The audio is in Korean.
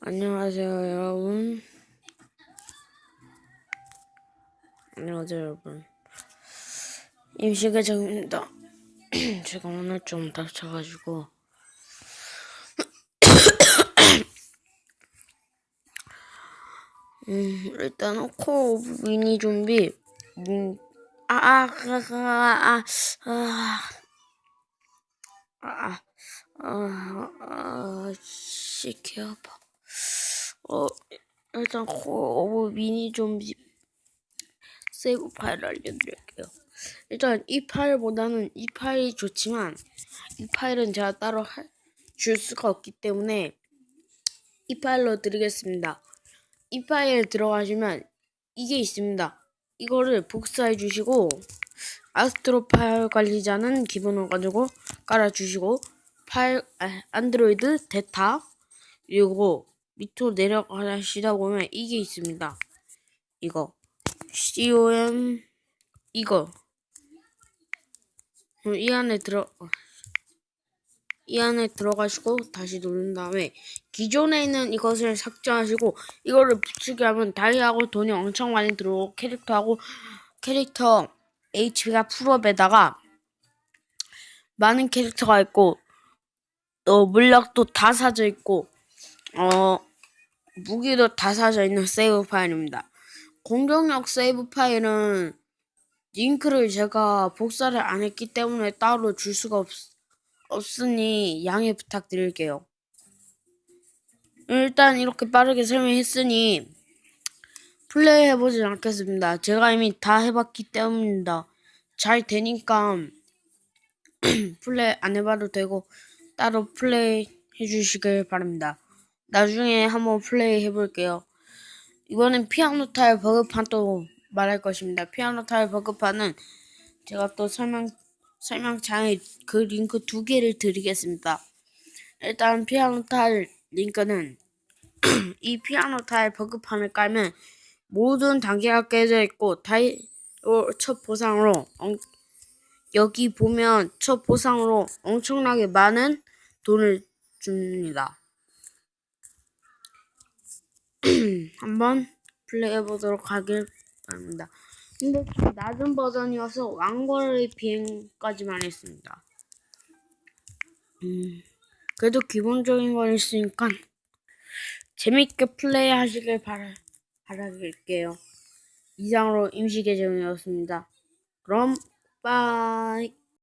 안녕하세요 여러분. 안녕하세요 여러분. 임시가 정입니다. 제가 오늘 좀 다쳐가지고. 음 일단 오코 미니 좀비. 음 아아아아아아 아, 아, 아, 아, 아, 아, 아. 아. 씨, 개 아파. 어, 일단 코 미니 좀비 세이브 파일을 알려드릴게요. 일단 이 파일보다는 이 파일이 좋지만 이 파일은 제가 따로 할, 줄 수가 없기 때문에 이 파일로 드리겠습니다. 이 파일에 들어가시면 이게 있습니다. 이거를 복사해 주시고 아스트로 파일 관리자는 기본으로 가지고 깔아주시고 파일 아, 안드로이드 데타 그리고 밑으로 내려가시다 보면 이게 있습니다. 이거 com 이거 이 안에 들어 이 안에 들어가시고 다시 누른 다음에 기존에 있는 이것을 삭제하시고 이거를 붙이게 하면 다이아고 돈이 엄청 많이 들어오고 캐릭터하고 캐릭터 HP가 풀업에다가 많은 캐릭터가 있고 어 물약도 다 사져 있고 어 무기도 다 사져 있는 세이브 파일입니다. 공격력 세이브 파일은 링크를 제가 복사를 안 했기 때문에 따로 줄 수가 없, 없으니 양해 부탁드릴게요. 일단 이렇게 빠르게 설명했으니 플레이 해보진 않겠습니다. 제가 이미 다 해봤기 때문입니다. 잘 되니까 플레이 안 해봐도 되고 따로 플레이 해주시길 바랍니다. 나중에 한번 플레이 해볼게요. 이번엔 피아노 타일 버그판 또 말할 것입니다. 피아노 타일 버그판은 제가 또 설명 설명창에 그 링크 두 개를 드리겠습니다. 일단 피아노 타일 링크는 이 피아노 타일 버그판을 깔면 모든 단계가 깨져 있고 타일 첫 보상으로 엉, 여기 보면 첫 보상으로 엄청나게 많은 돈을 줍니다. 한번 플레이해 보도록 하길 바랍니다. 근데 좀 낮은 버전이어서 왕거리 비행까지만 했습니다. 음, 그래도 기본적인 건 있으니까 재밌게 플레이 하시길 바라, 바랄게요. 이상으로 임시 계정이었습니다. 그럼 빠이.